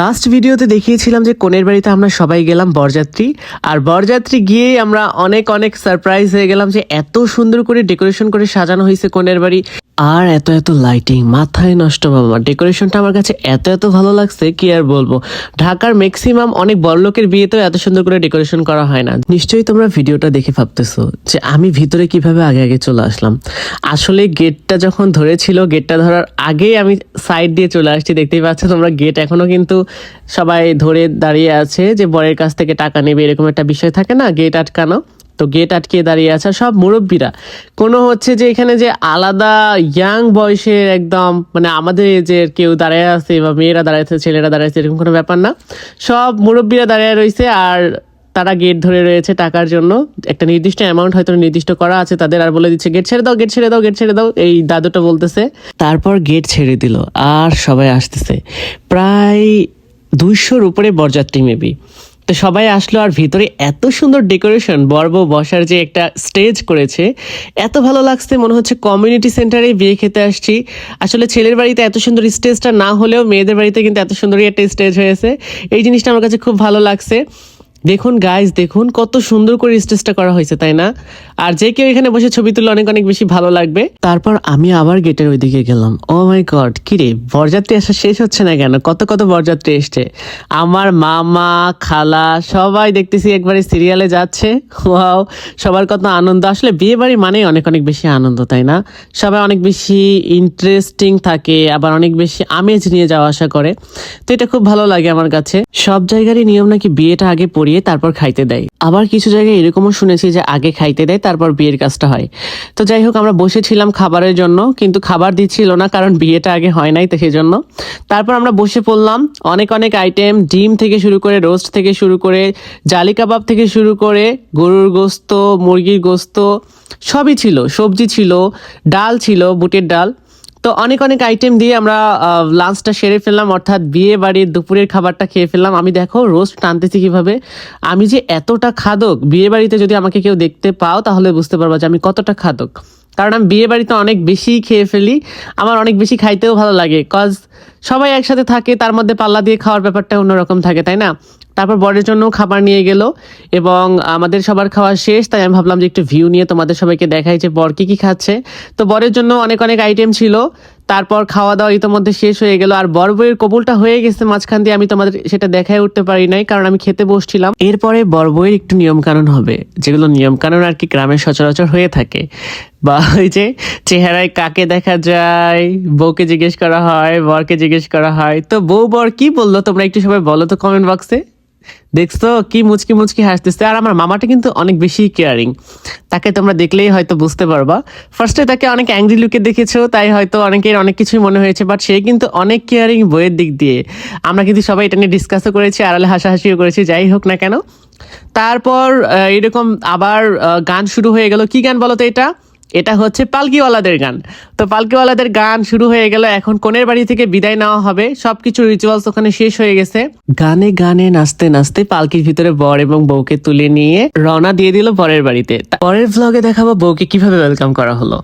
Last ভিডিওতে দেখিয়েছিলাম যে কোনের বাড়িতে আমরা সবাই গেলাম বরযাত্রী। আর বরযাত্রী গিয়েই আমরা অনেক অনেক সারপ্রাইজ হয়ে গেলাম যে এত সুন্দর করে ডেকোরেশন করে সাজানো হয়েছে কোনের বাড়ি। আর এত এত লাইটিং মাথায় নষ্ট বাবা। ডেকোরেশনটা আমার কাছে এত এত ভালো লাগছে, কি আর বলব? ঢাকার ম্যাক্সিমাম অনেক বড় লোকের বিয়েতেও এত সুন্দর করে ডেকোরেশন করা হয় না। নিশ্চয়ই তোমরা ভিডিওটা দেখে ভাবতেছো যে আমি ভিতরে কীভাবে আগে আগে চলে আসলাম। আসলে গেটটা যখন ধরেছিল গেটটা ধরার আগেই আমি সাইড দিয়ে চলে আসছি, দেখতেই পাচ্ছ তোমরা গেট এখনও কিন্তু সবাই ধরে দাঁড়িয়ে আছে যে বরের কাছ থেকে টাকা নেবে, এরকম একটা বিষয় থাকে না গেট আটকানো। তো গেট আটকিয়ে দাঁড়িয়ে আছে সব মুরব্বীরা। কোনো হচ্ছে যে এখানে যে আলাদা ইয়াং বয়সের একদম মানে আমাদের যে কেউ দাঁড়িয়ে আছে বা মেয়েরা দাঁড়িয়ে আছে, ছেলেরা দাঁড়ায় আছে, এরকম কোনো ব্যাপার না। সব মুরব্বীরা দাঁড়িয়ে রয়েছে আর তারা গেট ধরে রয়েছে টাকার জন্য। একটা নির্দিষ্ট অ্যামাউন্ট হয়তো নির্দিষ্ট করা আছে তাদের, আর বলে দিচ্ছে গেট ছেড়ে দাও গেট ছেড়ে দাও গেট ছেড়ে দাও। এই দাদুটা বলতেছে। তারপর গেট ছেড়ে দিল, আর সবাই আসতেছে। প্রায় দুইশোর উপরে বরযাত্রী মেবি তো সবাই আসলো, আর ভিতরে এত সুন্দর ডেকোরেশন বর্ব বসার যে একটা স্টেজ করেছে, এত ভালো লাগছে, মনে হচ্ছে কমিউনিটি সেন্টারে বিয়ে খেতে আসছি। আসলে ছেলের বাড়িতে এত সুন্দর স্টেজটা না হলেও মেয়েদের বাড়িতে কিন্তু এত সুন্দরই একটা স্টেজ হয়েছে। এই জিনিসটা আমার কাছে খুব ভালো লাগছে। দেখুন গাইজ দেখুন কত সুন্দর করে স্টেজটা করা হয়েছে, তাই না? আর যে কেউ এখানে বসে ছবি তুললে অনেক অনেক বেশি ভালো লাগবে। তারপর আমি আবার গেটের ওইদিকে গেলাম। ও মাই গড কি রে? বরযাত্রী আসা শেষ হচ্ছে না কেন? কত কত বরযাত্রী এসছে। আমার মামা, খালা, সবাই দেখতেছি একবারে সিরিয়ালে যাচ্ছে। ওয়াও সবার কত আনন্দ। আসলে বিয়ে বাড়ি মানেই অনেক অনেক বেশি আনন্দ, তাই না? সবাই অনেক বেশি ইন্টারেস্টিং থাকে, আবার অনেক বেশি আমেজ নিয়ে যাওয়া আসা করে। তো এটা খুব ভালো লাগে আমার কাছে। সব জায়গারই নিয়ম নাকি বিয়েটা আগে পড়িয়ে তারপর খাইতে দেয়। আবার কিছু জায়গায় এরকমও শুনেছি যে আগে খাইতে দেয়, তারপর বিয়ের কাজটা হয়। তো যাই হোক, আমরা বসেছিলাম খাবারের জন্য, কিন্তু খাবার দিচ্ছিল না, কারণ বিয়েটা আগে হয় নাই তো সেজন্য। তারপর আমরা বসে পড়লাম, অনেক অনেক আইটেম ডিম থেকে শুরু করে রোস্ট থেকে শুরু করে, জালি কাবাব থেকে শুরু করে, গরুর গোস্ত, মুরগির গোস্ত, সবই ছিল, সবজি ছিল, ডাল ছিল, বুটের ডাল। তো অনেক অনেক আইটেম দিয়ে আমরা লাঞ্চটা সেরে ফেললাম, অর্থাৎ বিয়ে বাড়ির দুপুরের খাবারটা খেয়ে ফেললাম। আমি দেখো রোস্ট টানতেছি কীভাবে। আমি যে এতটা খাদক, বিয়ে বাড়িতে যদি আমাকে কেউ দেখতে পাও, তাহলে বুঝতে পারব যে আমি কতটা খাদক। কারণ আমি বিয়ে বাড়িতে অনেক বেশি খেয়ে ফেলি। আমার অনেক বেশি খাইতেও ভালো লাগে কজ সবাই একসাথে থাকে, তার মধ্যে পাল্লা দিয়ে খাওয়ার ব্যাপারটা অন্যরকম থাকে, তাই না? তারপর বরের জন্য খাবার নিয়ে গেল এবং আমাদের সবার খাওয়া শেষ, তাই আমি ভাবলাম যে একটু ভিউ নিয়ে তোমাদের সবাইকে দেখাই যে বর কি কি খাচ্ছে। তো বরের জন্য অনেক অনেক আইটেম ছিল। তারপর খাওয়া দাওয়া ইতোমধ্যে শেষ হয়ে গেল। আর বর বইয়ের কবুলটা হয়ে গেছে মাঝখান দিয়ে, আমি তোমাদের সেটা দেখায় উঠতে পারি নাই, কারণ আমি খেতে বসছিলাম। এরপরে বর বইয়ের একটু নিয়ম কানুন হবে, যেগুলো নিয়ম কানুন আর কি গ্রামের সচরাচর হয়ে থাকে। বা ওই যে চেহারায় কাকে দেখা যায়, বউকে জিজ্ঞেস করা হয়, বরকে জিজ্ঞেস করা হয়। তো বউ বর কি বলল, তোমরা একটু সবাই বলো তো কমেন্ট বক্সে দেখছ কি মুচকি মুচকি হাসতেছে। আর আমার মামাটা কিন্তু অনেক বেশি কেয়ারিং তাকে তোমরা দেখলেই হয়তো বুঝতে পারবা। ফার্স্টে তাকে অনেক অ্যাংরি লুকে দেখেছ, তাই হয়তো অনেকের অনেক কিছুই মনে হয়েছে বাট সে কিন্তু অনেক কেয়ারিং বইয়ের দিক দিয়ে। আমরা কিন্তু সবাই এটা নিয়ে ডিসকাসও করেছি, আড়ালে হাসাহাসিও করেছি, যাই হোক না কেন। তারপর এরকম আবার গান শুরু হয়ে গেল। কি গান বলো তো এটা? এটা হচ্ছে পালকিওয়ালাদের গান। তো পালকিওয়ালাদের গান শুরু হয়ে গেল, এখন কোনের বাড়ি থেকে বিদায় নেওয়া হবে। সবকিছু রিচুয়ালস ওখানে শেষ হয়ে গেছে। গানে গানে নাচতে নাচতে পালকির ভিতরে বর এবং বউকে তুলে নিয়ে রওনা দিয়ে দিল বরের বাড়িতে। পরের ভ্লগে দেখাবো বউকে কীভাবে ওয়েলকাম করা হলো।